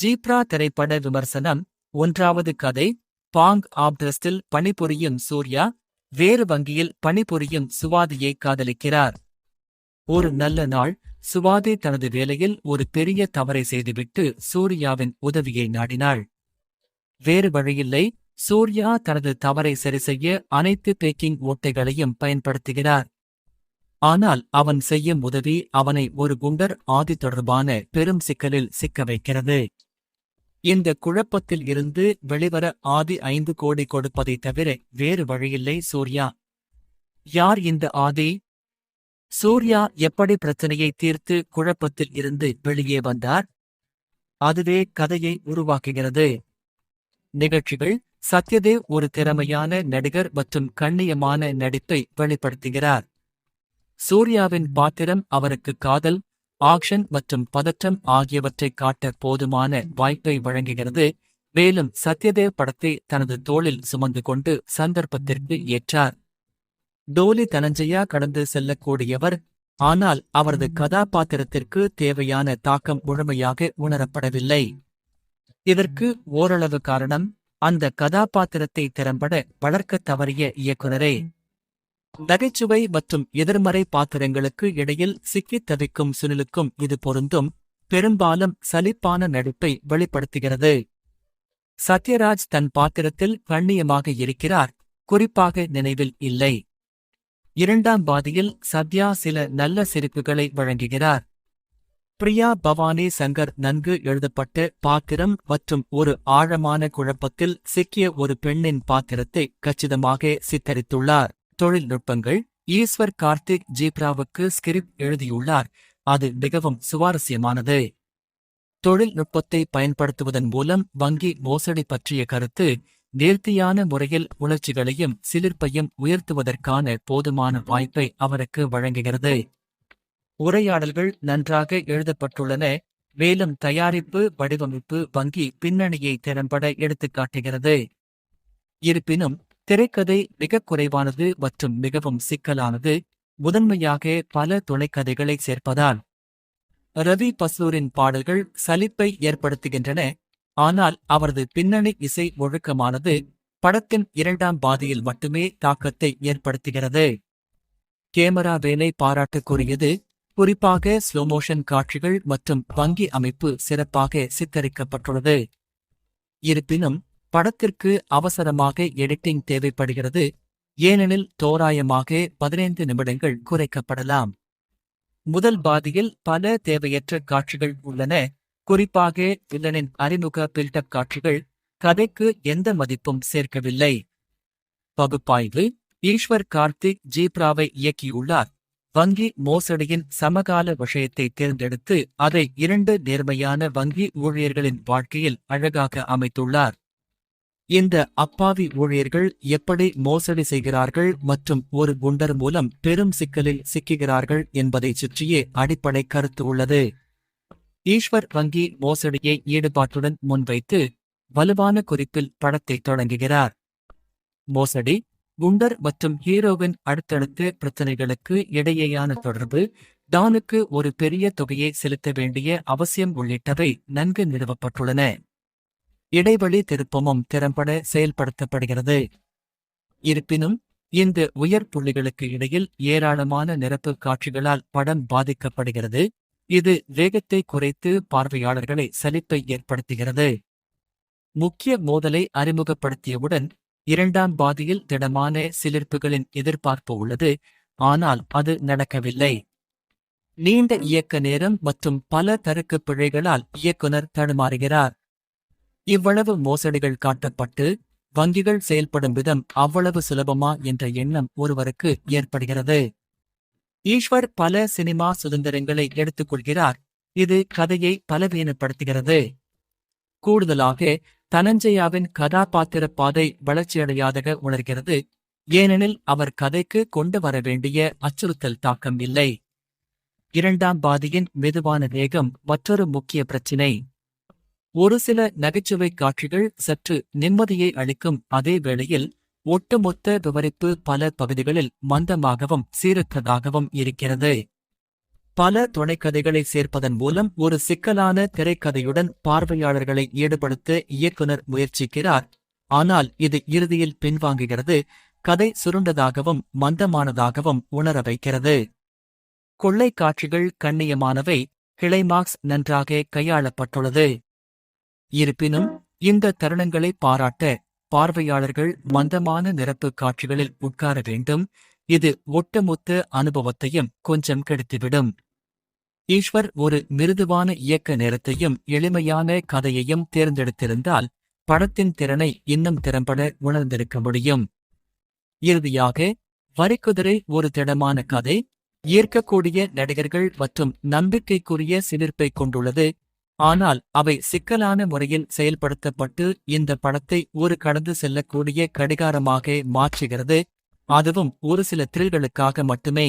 Zebra திரைப்பட விமர்சனம் ஒன்றாவது கதை பாங் ஆப்டஸ்டில் பணிபுரியும் சூர்யா வேறு வங்கியில் பணிபுரியும் சுவாதியை காதலிக்கிறார். ஒரு நல்ல நாள் சுவாதி தனது வேலையில் ஒரு பெரிய தவறை செய்துவிட்டு சூர்யாவின் உதவியை நாடினாள். வேறு வழியில்லை சூர்யா தனது தவறை சரிசெய்ய அனைத்து பேக்கிங் ஓட்டைகளையும் பயன்படுத்துகிறார். ஆனால் அவன் செய்யும் உதவி அவனை ஒரு குண்டர் ஆதி தொடர்பான பெரும் சிக்கலில் சிக்க வைக்கிறது. இந்த குழப்பத்தில் இருந்து வெளிவர ஆதி ஐந்து கோடி கொடுப்பதை தவிர வேறு வழியில்லை சூர்யா. யார் இந்த ஆதி? சூர்யா எப்படி பிரச்சனையை தீர்த்து குழப்பத்தில் இருந்து வெளியே வந்தார்? அதுவே கதையை உருவாக்குகிறது. நிகழ்ச்சிகள் சத்யதேவ் ஒரு திறமையான நடிகர் மற்றும் கண்ணியமான நடிப்பை வெளிப்படுத்துகிறார். சூர்யாவின் பாத்திரம் அவருக்கு காதல் ஆக்ஷன் மற்றும் பதற்றம் ஆகியவற்றை காட்ட போதுமான வாய்ப்பை வழங்குகிறது. மேலும் சத்யதேவ் படத்தை தனது தோளில் சுமந்து கொண்டு சந்தர்ப்பத்திற்கு ஏற்றார். டோலி தனஞ்சயா கடந்து செல்லக்கூடியவர் ஆனால் அவரது கதாபாத்திரத்திற்கு தேவையான தாக்கம் முழுமையாக உணரப்படவில்லை. இதற்கு ஓரளவு காரணம் அந்த கதாபாத்திரத்தை திறம்பட வளர்க்கத் தவறிய இயக்குனரே. நகைச்சுவை மற்றும் எதிர்மறை பாத்திரங்களுக்கு இடையில் சிக்கித் தவிக்கும் சுனிலுக்கும் இது பொருந்தும். பெரும்பாலும் சலிப்பான நடிப்பை வெளிப்படுத்துகிறது. சத்யராஜ் தன் பாத்திரத்தில் கண்ணியமாக இருக்கிறார். குறிப்பாக நினைவில் இல்லை. இரண்டாம் பாதியில் சத்யா சில நல்ல சிரிப்புகளை வழங்குகிறார். பிரியா பவானி சங்கர் நன்கு எழுதப்பட்ட பாத்திரம் மற்றும் ஒரு ஆழமான குழப்பத்தில் சிக்கிய ஒரு பெண்ணின் பாத்திரத்தை கச்சிதமாக சித்தரித்துள்ளார். தொழில்நுட்பங்கள் ஈஸ்வர் கார்த்திக் ஜீப்ராவுக்கு ஸ்கிரிப்ட் எழுதியுள்ளார். அது மிகவும் சுவாரஸ்யமானது. தொழில்நுட்பத்தை பயன்படுத்துவதன் மூலம் வங்கி மோசடி பற்றிய கருத்து நேர்த்தியான முறையில் உணர்ச்சிகளையும் சிலிர்ப்பையும் உயர்த்துவதற்கான போதுமான வாய்ப்பை அவருக்கு வழங்குகிறது. உரையாடல்கள் நன்றாக எழுதப்பட்டுள்ளன. மேலும் தயாரிப்பு வடிவமைப்பு வங்கி பின்னணியை திறம்பட எடுத்துக்காட்டுகிறது. இருப்பினும் திரைக்கதை மிகக் குறைவானது மற்றும் மிகவும் சிக்கலானது முதன்மையாக பல துணைக்கதைகளை சேர்ப்பதால். ரவி பஸ்லூரின் பாடல்கள் சலிப்பை ஏற்படுத்துகின்றன ஆனால் அவரது பின்னணி இசை ஒழுக்கமானது படத்தின் இரண்டாம் பாதியில் மட்டுமே தாக்கத்தை ஏற்படுத்துகிறது. கேமரா வேலை பாராட்டுக்குரியது குறிப்பாக ஸ்லோமோஷன் காட்சிகள் மற்றும் வங்கி அமைப்பு சிறப்பாக சித்தரிக்கப்பட்டுள்ளது. இருப்பினும் படத்திற்கு அவசரமாக எடிட்டிங் தேவைப்படுகிறது ஏனெனில் தோராயமாக பதினைந்து நிமிடங்கள் குறைக்கப்படலாம். முதல் பாதியில் பல தேவையற்ற காட்சிகள் உள்ளன. குறிப்பாக வில்லனின் அறிமுக பில்டப் காட்சிகள் கதைக்கு எந்த மதிப்பும் சேர்க்கவில்லை. பகுப்பாய்வு ஈஸ்வர் கார்த்திக் ஜீப்ராவை இயக்கியுள்ளார். வங்கி மோசடியின் சமகால விஷயத்தை தேர்ந்தெடுத்து அதை இரண்டு நேர்மையான வங்கி ஊழியர்களின் வாழ்க்கையில் அழகாக அமைத்துள்ளார். இந்த அப்பாவி ஊழியர்கள் எப்படி மோசடி செய்கிறார்கள் மற்றும் ஒரு குண்டர் மூலம் பெரும் சிக்கலில் சிக்குகிறார்கள் என்பதைச் சுற்றியே அடிப்படை கருத்து உள்ளது. ஈஸ்வர் வங்கி மோசடியை ஈடுபாட்டுடன் முன்வைத்து வலுவான குறிப்பில் படத்தை தொடங்குகிறார். மோசடி குண்டர் மற்றும் ஹீரோவின் அடுத்தடுத்த பிரச்சனைகளுக்கு இடையேயான தொடர்பு டானுக்கு ஒரு பெரிய தொகையை செலுத்த வேண்டிய அவசியம் உள்ளிட்டவை நன்கு நிறுவப்பட்டுள்ளன. இடைவெளி திருப்பமும் திறம்பட செயல்படுத்தப்படுகிறது. இருப்பினும் இந்த உயர் புள்ளிகளுக்கு இடையில் ஏராளமான நிரப்பு காட்சிகளால் படம் பாதிக்கப்படுகிறது. இது வேகத்தை குறைத்து பார்வையாளர்களை சலிப்பை ஏற்படுத்துகிறது. முக்கிய மோதலை அறிமுகப்படுத்தியவுடன் இரண்டாம் பாதியில் திடமான சிலிர்ப்புகளின் எதிர்பார்ப்பு உள்ளது ஆனால் அது நடக்கவில்லை. நீண்ட இயக்க நேரம் மற்றும் பல தருக்கு பிழைகளால் இயக்குனர் தடுமாறுகிறார். இவ்வளவு மோசடிகள் காட்டப்பட்டு வங்கிகள் செயல்படும் விதம் அவ்வளவு சுலபமா என்ற எண்ணம் ஒருவருக்கு ஏற்படுகிறது. ஈஸ்வர் பல சினிமா சுதந்திரங்களை எடுத்துக்கொள்கிறார். இது கதையை பலவீனப்படுத்துகிறது. கூடுதலாக தனஞ்சயாவின் கதாபாத்திர பாதை வளர்ச்சியடையாதக உணர்கிறது. ஏனெனில் அவர் கதைக்கு கொண்டு வர வேண்டிய அச்சுறுத்தல் தாக்கம் இல்லை. இரண்டாம் பாதியின் மெதுவான வேகம் மற்றொரு முக்கிய பிரச்சினை. ஒரு சில நகைச்சுவை காட்சிகள் சற்று நிம்மதியை அளிக்கும் அதே வேளையில் ஒட்டுமொத்த விவரிப்பு பல பகுதிகளில் மந்தமாகவும் சீரற்றதாகவும் இருக்கிறது. பல துணைக்கதைகளை சேர்ப்பதன் மூலம் ஒரு சிக்கலான திரைக்கதையுடன் பார்வையாளர்களை ஈடுபடுத்த இயக்குனர் முயற்சிக்கிறார். ஆனால் இது இறுதியில் பின்வாங்குகிறது கதை சுருண்டதாகவும் மந்தமானதாகவும் உணர வைக்கிறது. கொள்ளை காட்சிகள் கண்ணியமானவை கிளைமாக்ஸ் நன்றாக கையாளப்பட்டுள்ளது. இருப்பினும் இந்த தருணங்களை பாராட்ட பார்வையாளர்கள் மந்தமான நிரப்பு காட்சிகளில் உட்கார வேண்டும். இது ஒட்டுமொத்த அனுபவத்தையும் கொஞ்சம் கெடுத்துவிடும். ஈஸ்வர் ஒரு மிருதுவான இயக்க நேரத்தையும் எளிமையான கதையையும் தேர்ந்தெடுத்திருந்தால் படத்தின் திறனை இன்னும் திறம்பட உணர்ந்திருக்க முடியும். இறுதியாக வரிக்குதிரை ஒரு திடமான கதை ஈர்க்கக்கூடிய நடிகர்கள் மற்றும் நம்பிக்கைக்குரிய சிலிர்ப்பை கொண்டுள்ளது ஆனால் அவை சிக்கலான முறையில் செயல்படுத்தப்பட்டு இந்த படத்தை ஒரு கடந்து செல்லக்கூடிய கடிகாரமாக மாற்றுகிறது அதுவும் ஒரு சில த்ரில்களுக்காக மட்டுமே.